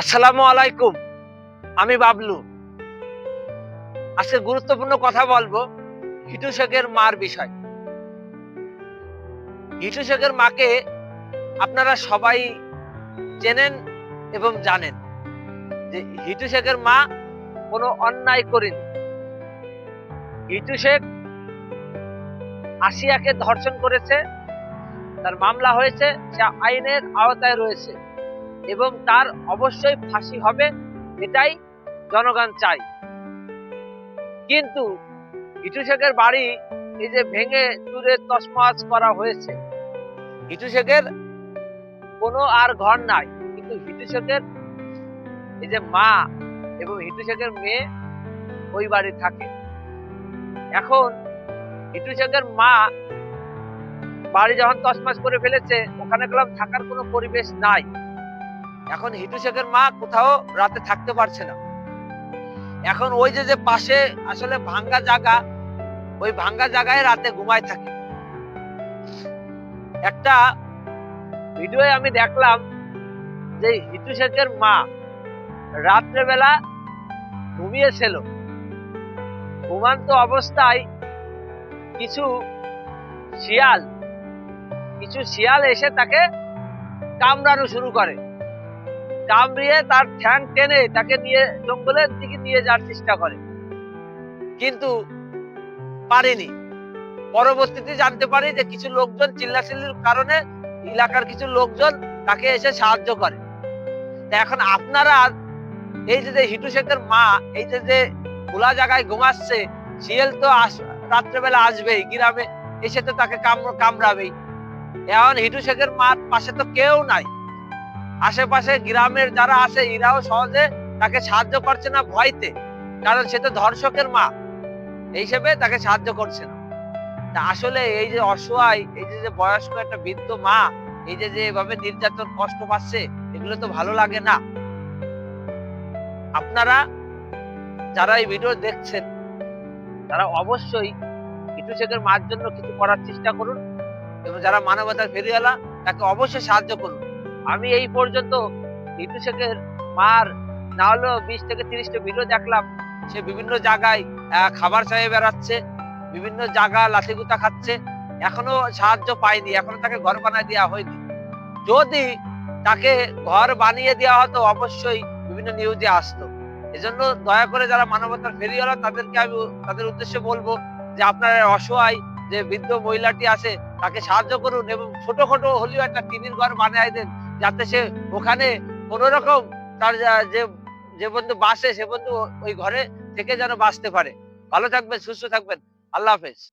আসসালামু আলাইকুম, আমি বাবলু। আজকে গুরুত্বপূর্ণ কথা বলব হিটু শেখের মার বিষয়। হিটু শেখের মাকে আপনারা সবাই চেনেন এবং জানেন যে হিটু শেখের মা কোনো অন্যায় করেন। হিটু শেখ আসিয়াকে ধর্ষণ করেছে, তার মামলা হয়েছে, সে আইনের আওতায় রয়েছে। এবং তার অবশ্যই ফাঁসি হবে এটাই জনগণ চাই কিন্তু হিটু শেখের বাড়ি এই যে ভেঙে চুরে তসমাস করা হয়েছে। হিটু শেখের কোনো আর ঘর নাই, কিন্তু হিটু শেখের এই যে মা এবং হিটু শেখের মেয়ে ওই বাড়ি থাকে। এখন হিটু শেখের মা বাড়ি যখন তসমাস করে ফেলেছে, ওখানে গেলাম থাকার কোনো পরিবেশ নাই। এখন হিটু শেখের মা কোথাও রাতে থাকতে পারছে না। এখন ওই যে যে পাশে আসলে ভাঙ্গা জায়গা, ওই ভাঙ্গা জায়গায় রাতে ঘুমায় থাকে। একটা ভিডিওয়ে আমি দেখলাম যে হিটু শেখের মা রাত্রেবেলা ঘুমিয়েছিল। ঘুমান্ত অবস্থায় কিছু শিয়াল কিছু শিয়াল এসে তাকে কামড়ানো শুরু করে। কামড়িয়ে তার ঠ্যাং টেনে তাকে নিয়ে জঙ্গলের দিকে নিয়ে যাওয়ার চেষ্টা করে। কিন্তু পারেনি। পরবর্তীতে জানতে পারি যে কিছু লোকজন চিল্লাচিল্লির কারণে এলাকার কিছু লোকজন তাকে এসে সাহায্য করে। এখন আপনারা এই যে হিটু শেখের মা, এই যে যে খোলা জায়গায় ঘুমাচ্ছে, শিয়াল তো রাত্রেবেলা আসবেই, গ্রামে এসে তো তাকে কামড়াবেই এখন হিটু শেখের মার পাশে তো কেউ নাই। আশেপাশে গ্রামের যারা আছে, এরাও সহজে তাকে সাহায্য করছে না ভয়তে। কারণ সে তো ধর্ষকের মা। এই হিসেবে তাকে সাহায্য করছে না। তা আসলে এই যে অসহায়, এই যে বয়স্ক একটা বৃদ্ধ মা, এই যে যে এভাবে নির্যাতন কষ্ট পাচ্ছে, এগুলো তো ভালো লাগে না। আপনারা যারা এই ভিডিও দেখছেন, তারা অবশ্যই ইটু শেখের মার জন্য কিছু করার চেষ্টা করুন। এবং যারা মানবতার ফেরিওয়ালা, তাকে অবশ্যই সাহায্য করুন। আমি এই পর্যন্ত ঋতু শেখের মার না হলেও বিশ থেকে তিরিশটা ভিডিও দেখলাম। সে বিভিন্ন জায়গায় খাবার চাইয়ে বেড়াচ্ছে, বিভিন্ন জায়গা লাঠিগুতা খাচ্ছে। এখনও সাহায্য পায়নি, এখনও তাকে ঘর বানিয়ে দেওয়া হয়নি। যদি তাকে ঘর বানিয়ে দেওয়া হতো, অবশ্যই বিভিন্ন নিউজে আসতো। এজন্য দয়া করে যারা মানবতার ফেরিওয়ালা, তাদেরকে আমি, তাদের উদ্দেশ্যে বলব যে আপনারা অসহায় যে বৃদ্ধ মহিলাটি আছে, তাকে সাহায্য করুন এবং ছোটখাটো হলেও একটা টিনের ঘর বানিয়ে দেন। যাতে সে ওখানে কোনো রকম তার যে যে বন্ধু বাসে, সে বন্ধু ওই ঘরে থেকে যেন বাঁচতে পারে। ভালো থাকবেন, সুস্থ থাকবেন। আল্লাহ হাফেজ।